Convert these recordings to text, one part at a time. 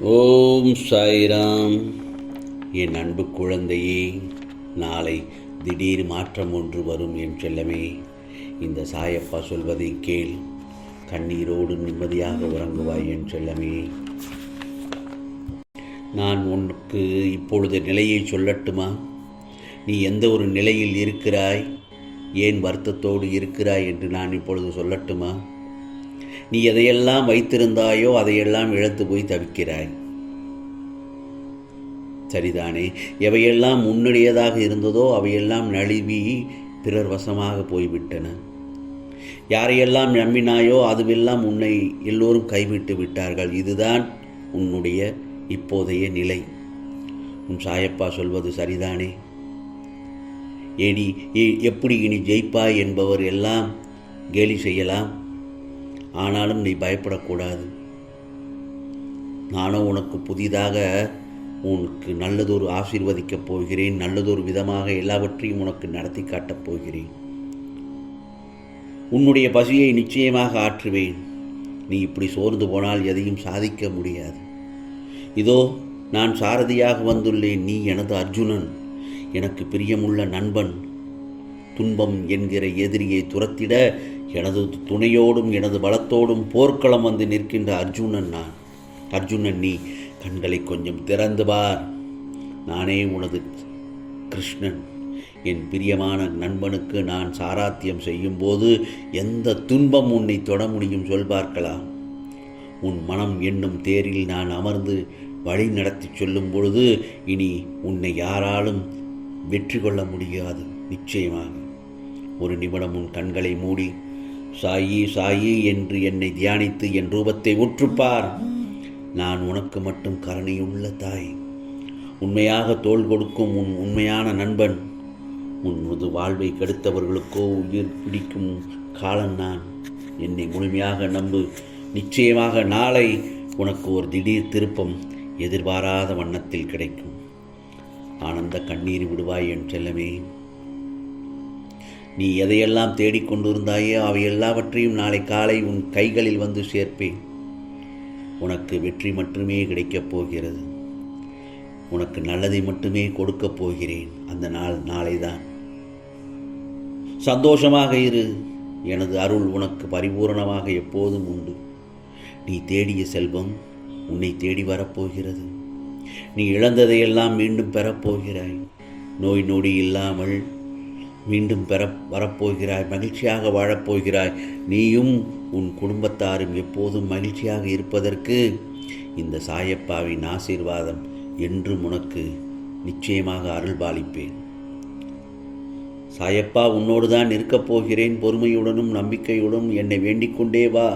ஓம் சாய்ராம். என் அன்பு குழந்தையே நாளை திடீர் மாற்றம் ஒன்று வரும் என் செல்லமே. இந்த சாயப்பா சொல்வதை கேள். கண்ணீரோடு நிம்மதியாக உறங்குவாய் என் செல்லமே. நான் உனக்கு இப்பொழுது நிலையை சொல்லட்டுமா? நீ எந்த ஒரு நிலையில் இருக்கிறாய்? ஏன் வருத்தத்தோடு இருக்கிறாய் என்று நான் இப்பொழுது சொல்லட்டுமா? நீ எதையெல்லாம் வைத்திருந்தாயோ அதையெல்லாம் இழந்து போய் தவிக்கிறாய். சரிதானே? எவையெல்லாம் முன்னுடையதாக இருந்ததோ அவையெல்லாம் நழுவி பிறர் வசமாக போய்விட்டன. யாரையெல்லாம் நம்பினாயோ அதுவெல்லாம் உன்னை எல்லோரும் கைவிட்டு விட்டார்கள். இதுதான் உன்னுடைய இப்போதைய நிலை. உன் சாயப்பா சொல்வது சரிதானே? ஏடி எப்படி இனி ஜெயிப்பாய் என்பவர் எல்லாம் கேலி செய்யலாம். ஆனாலும் நீ பயப்படக்கூடாது. நானும் உனக்கு புதிதாக உனக்கு நல்லதொரு ஆசீர்வதிக்கப் போகிறேன். நல்லதொரு விதமாக எல்லாவற்றையும் உனக்கு நடத்தி காட்டப் போகிறேன். உன்னுடைய பசியை நிச்சயமாக ஆற்றுவேன். நீ இப்படி சோர்ந்து போனால் எதையும் சாதிக்க முடியாது. இதோ நான் சாரதியாக வந்துள்ளேன். நீ எனது அர்ஜுனன். எனக்கு பிரியமுள்ள நண்பன். துன்பம் என்கிற எதிரியை துரத்திட எனது துணையோடும் எனது பலத்தோடும் போர்க்களம் வந்து நிற்கின்ற அர்ஜுனன் நான். அர்ஜுனன் நீ கண்களை கொஞ்சம் திறந்து பார். நானே உனது கிருஷ்ணன். என் பிரியமான நண்பனுக்கு நான் சாராத்தியம் செய்யும்போது எந்த துன்பம் உன்னை தொட முடியும் சொல் பார்க்கலாம். உன் மனம் என்னும் தேரில் நான் அமர்ந்து வழி நடத்தி சொல்லும் பொழுது இனி உன்னை யாராலும் வெற்றி கொள்ள முடியாது நிச்சயமாக. ஒரு நிமிடம் உன் கண்களை மூடி சாயி சாயி என்று என்னை தியானித்து என் ரூபத்தை உற்றுப்பார் நான் உனக்கு மட்டும் கருணையுள்ள தாய். உண்மையாக தோள் கொடுக்கும் உன் உண்மையான நண்பன். உனது வாழ்வை கெடுத்தவர்களுக்கோ உயிர் பிடிக்கும் காலம் நான். என்னை முழுமையாக நம்பு. நிச்சயமாக நாளை உனக்கு ஒரு திடீர் திருப்பம் எதிர்பாராத வண்ணத்தில் கிடைக்கும். ஆனந்த கண்ணீர் விடுவாய் என் செல்லமே. நீ எதையெல்லாம் தேடிக்கொண்டிருந்தாயோ அவை எல்லாவற்றையும் நாளை காலை உன் கைகளில் வந்து சேர்ப்பேன். உனக்கு வெற்றி மட்டுமே கிடைக்கப் போகிறது. உனக்கு நல்லதை மட்டுமே கொடுக்கப் போகிறேன். அந்த நாள் நாளைதான். சந்தோஷமாக இரு. எனது அருள் உனக்கு பரிபூரணமாக எப்போதும் உண்டு. நீ தேடிய செல்வம் உன்னை தேடி வரப்போகிறது நீ இழந்ததையெல்லாம் மீண்டும் பெறப்போகிறாய் நோய் நொடி இல்லாமல் மீண்டும் பெற வரப்போகிறாய் மகிழ்ச்சியாக வாழப்போகிறாய். நீயும் உன் குடும்பத்தாரும் எப்போதும் மகிழ்ச்சியாக இருப்பதற்கு இந்த சாயப்பாவின் ஆசீர்வாதம் என்றும் உனக்கு நிச்சயமாக அருள்பாலிப்பேன். சாயப்பா உன்னோடு தான் இருக்கப் போகிறேன். பொறுமையுடனும் நம்பிக்கையுடனும் என்னை வேண்டிக் கொண்டே வா.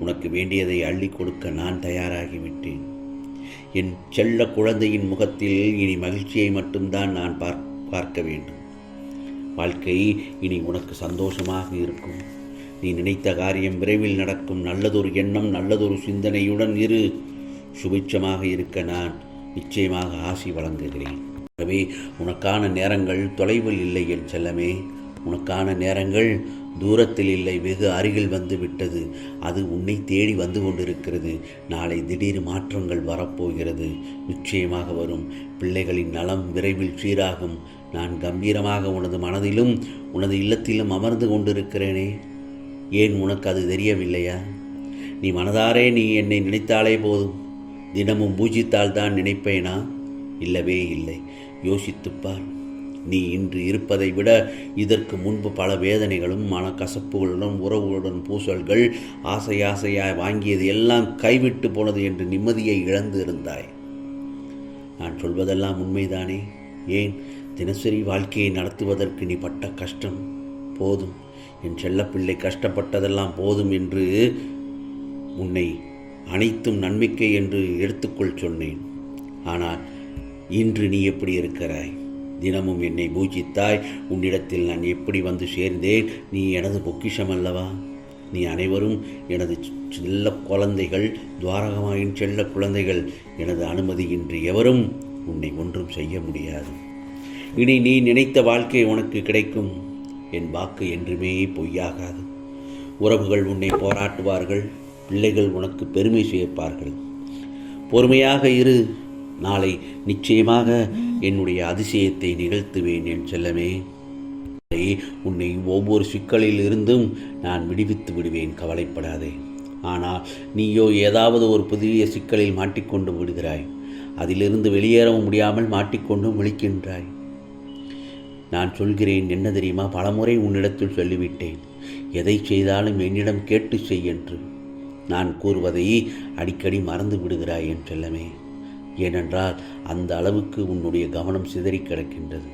உனக்கு வேண்டியதை அள்ளி கொடுக்க நான் தயாராகிவிட்டேன். என் செல்ல குழந்தையின் முகத்தில் இனி மகிழ்ச்சியை மட்டும்தான் நான் பார்க்க வேண்டும். வாழ்க்கை இனி உனக்கு சந்தோஷமாக இருக்கும். நீ நினைத்த காரியம் விரைவில் நடக்கும். நல்லதொரு எண்ணம் நல்லதொரு சிந்தனையுடன் இரு. சுபிட்சமாக இருக்க நான் நிச்சயமாக ஆசி வழங்குகிறேன். ஆகவே உனக்கான நேரங்கள் தொலைவில் இல்லை என் செல்லமே. உனக்கான நேரங்கள் தூரத்தில் இல்லை. வெகு அருகில் வந்து விட்டது. அது உன்னை தேடி வந்து கொண்டிருக்கிறது. நாளை திடீர் மாற்றங்கள் வரப்போகிறது. நிச்சயமாக வரும். பிள்ளைகளின் நலம் விரைவில் சீராகும். நான் கம்பீரமாக உனது மனதிலும் உனது இல்லத்திலும் அமர்ந்து கொண்டிருக்கிறேனே. ஏன் உனக்கு அது தெரியவில்லையா? நீ மனதாரே நீ என்னை நினைத்தாலே போதும். தினமும் பூஜித்தால் தான் நினைப்பேனா? இல்லவே இல்லை. யோசித்துப்பார் நீ இன்று இருப்பதை விட இதற்கு முன்பு பல வேதனைகளும் மனக்கசப்புகளுடன் உறவுகளுடன் பூசல்கள் ஆசை ஆசையாய் வாங்கியது எல்லாம் கைவிட்டு போனது என்று நிம்மதியை இழந்து இருந்தாய். நான் சொல்வதெல்லாம் உண்மைதானே? ஏன்? தினசரி வாழ்க்கையை நடத்துவதற்கு நீ பட்ட கஷ்டம் போதும். என் செல்லப்பிள்ளை கஷ்டப்பட்டதெல்லாம் போதும் என்று உன்னை அனைத்தும் நன்மைக்கை என்று எடுத்துக்கொள் சொன்னேன். ஆனால் இன்று நீ எப்படி இருக்கிறாய்? தினமும் என்னை பூஜித்தாய். உன்னிடத்தில் நான் எப்படி வந்து சேர்ந்தேன்? நீ எனது பொக்கிஷம் அல்லவா? நீ அனைவரும் எனது செல்ல குழந்தைகள் துவாரகமாயின் செல்ல குழந்தைகள். எனது அனுமதியின்றி எவரும் உன்னை ஒன்றும் செய்ய முடியாது. இனி நீ நினைத்த வாழ்க்கை உனக்கு கிடைக்கும். என் வாக்கு என்றுமே பொய்யாகாது. உறவுகள் உன்னை போராட்டுவார்கள் பிள்ளைகள் உனக்கு பெருமை சேர்ப்பார்கள் பொறுமையாக இரு நாளை நிச்சயமாக என்னுடைய அதிசயத்தை நிகழ்த்துவேன் என் செல்லமே. உன்னை ஒவ்வொரு சிக்கலில் இருந்தும் நான் விடுவித்து விடுவேன் கவலைப்படாதே. ஆனால் நீயோ ஏதாவது ஒரு புதிய சிக்கலில் மாட்டிக்கொண்டு விடுகிறாய். அதிலிருந்து வெளியேறவும் முடியாமல் மாட்டிக்கொண்டும் விழிக்கின்றாய். நான் சொல்கிறேன் என்ன தெரியுமா? பலமுறை உன்னிடத்தில் சொல்லிவிட்டேன். எதை செய்தாலும் என்னிடம் கேட்டு செய் என்று. நான் கூறுவதை அடிக்கடி மறந்து விடுகிறாய் என் செல்லமே. ஏனென்றால் அந்த அளவுக்கு உன்னுடைய கவனம் சிதறி கிடக்கின்றது.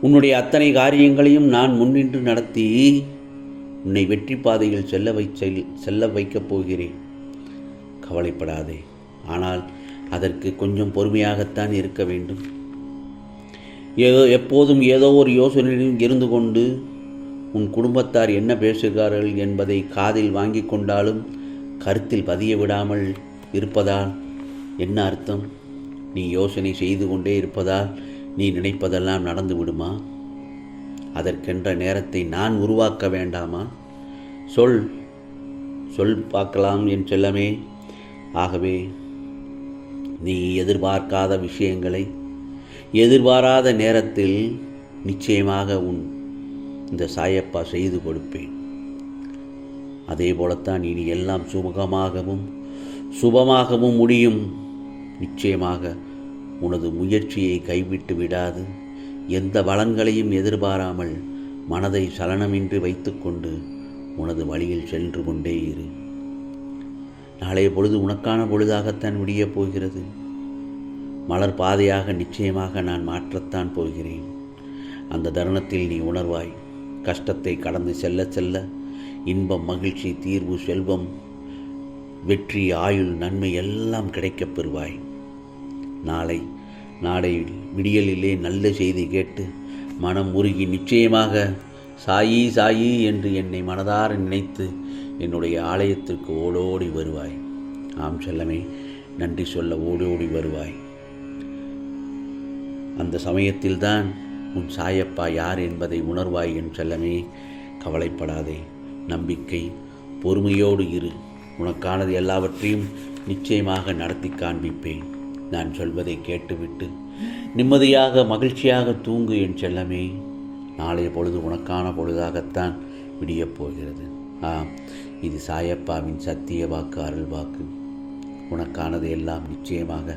உன்னுடைய அத்தனை காரியங்களையும் நான் முன்னின்று நடத்தி உன்னை வெற்றி பாதையில் செல்ல வை செல்ல வைக்கப் போகிறேன். கவலைப்படாதே. ஆனால் அதற்கு கொஞ்சம் பொறுமையாகத்தான் இருக்க வேண்டும். ஏதோ எப்போதும் ஏதோ ஒரு யோசனையில் இருந்து கொண்டு உன் குடும்பத்தார் என்ன பேசுகிறார்கள் என்பதை காதில் வாங்கி கொண்டாலும் கருத்தில் பதிய விடாமல் இருப்பதால் என்ன அர்த்தம்? நீ யோசனை செய்து கொண்டே இருப்பதால் நீ நினைப்பதெல்லாம் நடந்து விடுமா? அதற்கென்ற நேரத்தை நான் உருவாக்க வேண்டாமா? சொல் சொல் பார்க்கலாம் என் செல்லமே. ஆகவே நீ எதிர்பார்க்காத விஷயங்களை எதிர்பாராத நேரத்தில் நிச்சயமாக உன் இந்த சாயப்பா செய்து கொடுப்பேன். அதே போலத்தான் இனி எல்லாம் சுமகமாகவும் சுபமாகவும் முடியும். நிச்சயமாக உனது முயற்சியை கைவிட்டு விடாது. எந்த பலன்களையும் எதிர்பாராமல் மனதை சலனமின்றி வைத்துக்கொண்டு உனது வழியில் சென்று கொண்டே இரு. நாளைய பொழுது உனக்கான பொழுதாகத்தான் விடியப் போகிறது. மலர் பாதையாக நிச்சயமாக நான் மாற்றத்தான் போகிறேன். அந்த தருணத்தில் நீ உணர்வாய் கஷ்டத்தை கடந்து செல்ல செல்ல இன்பம் மகிழ்ச்சி தீர்வு செல்வம் வெற்றி ஆயுள் நன்மை எல்லாம் கிடைக்கப் பெறுவாய். நாளை நாளை விடியலிலே நல்ல செய்தி கேட்டு மனம் உருகி நிச்சயமாக சாயி சாயி என்று என்னை மனதார நினைத்து என்னுடைய ஆலயத்திற்கு ஓடோடி வருவாய். ஆம் செல்லமே நன்றி சொல்ல ஓடோடி வருவாய். அந்த சமயத்தில்தான் உன் சாயப்பா யார் என்பதை உணர்வாய் என் செல்லமே கவலைப்படாதே. நம்பிக்கை பொறுமையோடு இரு. உனக்கானது எல்லாவற்றையும் நிச்சயமாக நடத்தி காண்பிப்பேன். நான் சொல்வதை கேட்டுவிட்டு நிம்மதியாக மகிழ்ச்சியாக தூங்கு என் செல்லமே. நாளைய பொழுது உனக்கான பொழுதாகத்தான் விடியப் போகிறது. ஆ இது சாயப்பாவின் சத்திய வாக்கு அருள் வாக்கு. உனக்கானது எல்லாம் நிச்சயமாக